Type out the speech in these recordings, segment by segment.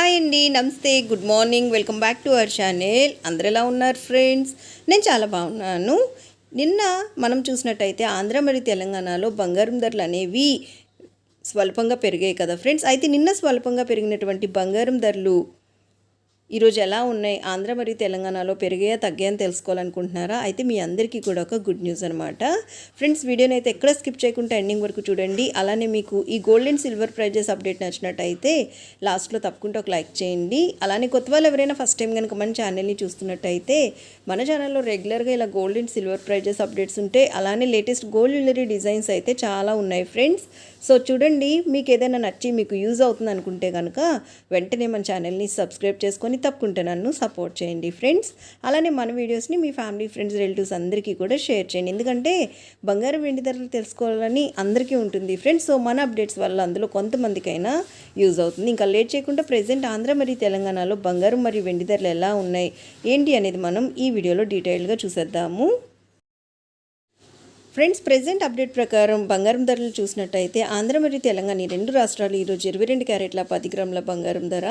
Hi అండి నమస్తే good morning welcome back to our channel. అందరు ఎలా ఉన్నారు ఫ్రెండ్స్? నేను చాలా బాగున్నాను. నిన్న మనం చూసినట్టయితే ఆంధ్ర మరియు తెలంగాణలో బంగారం ధరలు అనేవి స్వల్పంగా పెరిగాయి కదా ఫ్రెండ్స్. అయితే నిన్న స్వల్పంగా పెరిగినటువంటి బంగారం ధరలు ఈరోజు ఎలా ఉన్నాయి? ఆంధ్ర మరియు తెలంగాణలో పెరిగాయా తగ్గాయని తెలుసుకోవాలనుకుంటున్నారా? అయితే మీ అందరికీ కూడా ఒక గుడ్ న్యూస్ అనమాట ఫ్రెండ్స్ వీడియోని అయితే ఎక్కడ స్కిప్ చేయకుండా ఎండింగ్ వరకు చూడండి. అలానే మీకు ఈ gold and silver prices update నచ్చినట్టయితే లాస్ట్లో తప్పకుండా ఒక లైక్ చేయండి. అలానే కొత్త వాళ్ళు ఎవరైనా ఫస్ట్ టైం కనుక మన ఛానల్ని చూస్తున్నట్టయితే మన ఛానల్లో రెగ్యులర్గా ఇలా gold and silver prices updates ఉంటాయి. అలానే లేటెస్ట్ గోల్డ్ జ్యువెలరీ డిజైన్స్ అయితే చాలా ఉన్నాయి ఫ్రెండ్స్. సో చూడండి మీకు ఏదైనా నచ్చి మీకు యూజ్ అవుతుంది అనుకుంటే కనుక వెంటనే మన ఛానల్ని సబ్స్క్రైబ్ చేసుకొని తప్పకుండా నన్ను సపోర్ట్ చేయండి ఫ్రెండ్స్. అలానే మన వీడియోస్ని మీ ఫ్యామిలీ ఫ్రెండ్స్ రిలేటివ్స్ అందరికీ కూడా షేర్ చేయండి. ఎందుకంటే బంగారం వెండి ధరలు తెలుసుకోవాలని అందరికీ ఉంటుంది ఫ్రెండ్స్. సో మన అప్డేట్స్ వల్ల అందులో కొంతమందికైనా యూజ్ అవుతుంది. ఇంకా లేట్ చేయకుండా ప్రజెంట్ ఆంధ్ర మరియు తెలంగాణలో బంగారం మరియు వెండి ధరలు ఎలా ఉన్నాయి ఏంటి అనేది మనం ఈ వీడియోలో డీటెయిల్గా చూసేద్దాము. ఫ్రెండ్స్ ప్రెసెంట్ అప్డేట్ ప్రకారం బంగారం ధరలు చూసినట్టయితే ఆంధ్ర మరియు తెలంగాణ ఈ రెండు రాష్ట్రాలు ఈరోజు ఇరవై రెండు క్యారెట్ల పది గ్రాముల బంగారం ధర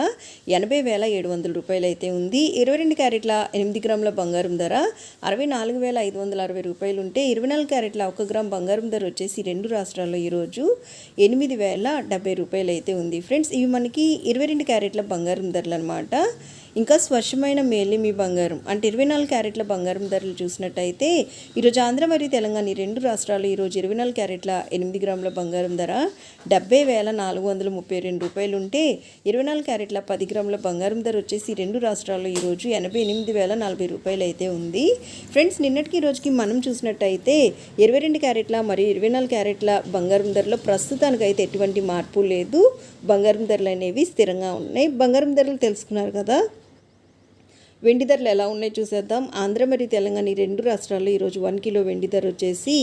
ఎనభై వేల ఏడు వందల రూపాయలు అయితే ఉంది. ఇరవై రెండు క్యారెట్ల ఎనిమిది గ్రాముల బంగారం ధర అరవై నాలుగు వేల ఐదు వందల అరవై రూపాయలు ఉంటే ఇరవై నాలుగు క్యారెట్ల ఒక గ్రామ్ బంగారం ధర వచ్చేసి రెండు రాష్ట్రాల్లో ఈరోజు ఎనిమిది వేల డెబ్బై రూపాయలు అయితే ఉంది. ఫ్రెండ్స్ ఇవి మనకి ఇరవై రెండు క్యారెట్ల బంగారం ధరలు అనమాట ఇంకా స్వచ్ఛమైన మేలిమి బంగారం అంటే ఇరవై నాలుగు క్యారెట్ల బంగారం ధరలు చూసినట్టయితే ఈరోజు ఆంధ్ర మరియు తెలంగాణ ఈ రెండు రాష్ట్రాలు ఈరోజు ఇరవై నాలుగు క్యారెట్ల ఎనిమిది గ్రాముల బంగారం ధర డెబ్బై వేల నాలుగు వందల ముప్పై రెండు రూపాయలు ఉంటే ఇరవై నాలుగు క్యారెట్ల పది గ్రాముల బంగారం ధర వచ్చేసి రెండు రాష్ట్రాల్లో ఈరోజు ఎనభై ఎనిమిది వేల నలభై రూపాయలు అయితే ఉంది. ఫ్రెండ్స్ నిన్నటికి ఈ రోజుకి మనం చూసినట్టయితే ఇరవై రెండు క్యారెట్ల మరియు ఇరవై నాలుగు క్యారెట్ల బంగారం ధరలో ప్రస్తుతానికైతే ఎటువంటి మార్పు లేదు. బంగారం ధరలు అనేవి స్థిరంగా ఉన్నాయి. బంగారం ధరలు తెలుసుకున్నారు కదా? వెండి ధరలు ఎలా ఉన్నాయి చూసేద్దాం. ఆంధ్ర మరియు తెలంగాణ ఈ రెండు రాష్ట్రాల్లో ఈరోజు వన్ కిలో వెండి ధర వచ్చేసి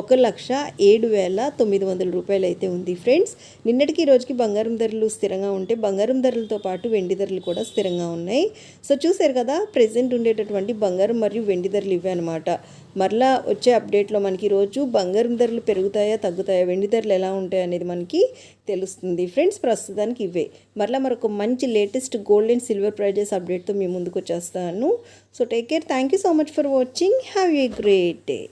ఒక లక్ష ఏడు వేల తొమ్మిది వందల రూపాయలు అయితే ఉంది ఫ్రెండ్స్. నిన్నటికి ఈ రోజుకి బంగారం ధరలు స్థిరంగా ఉంటే బంగారం ధరలతో పాటు వెండి ధరలు కూడా స్థిరంగా ఉన్నాయి. సో చూసారు కదా ప్రెసెంట్ ఉండేటటువంటి బంగారం మరియు వెండి ధరలు ఇవే అనమాట మరలా వచ్చే అప్డేట్లో మనకి రోజు బంగారం ధరలు పెరుగుతాయా తగ్గుతాయా వెండి ధరలు ఎలా ఉంటాయి అనేది మనకి తెలుస్తుంది. ఫ్రెండ్స్ ప్రస్తుతానికి ఇవే. మరలా మరొక మంచి latest gold and silver prices అప్డేట్తో మీ ముందుకు వచ్చేస్తాను. So take care thank you so much for watching have a great day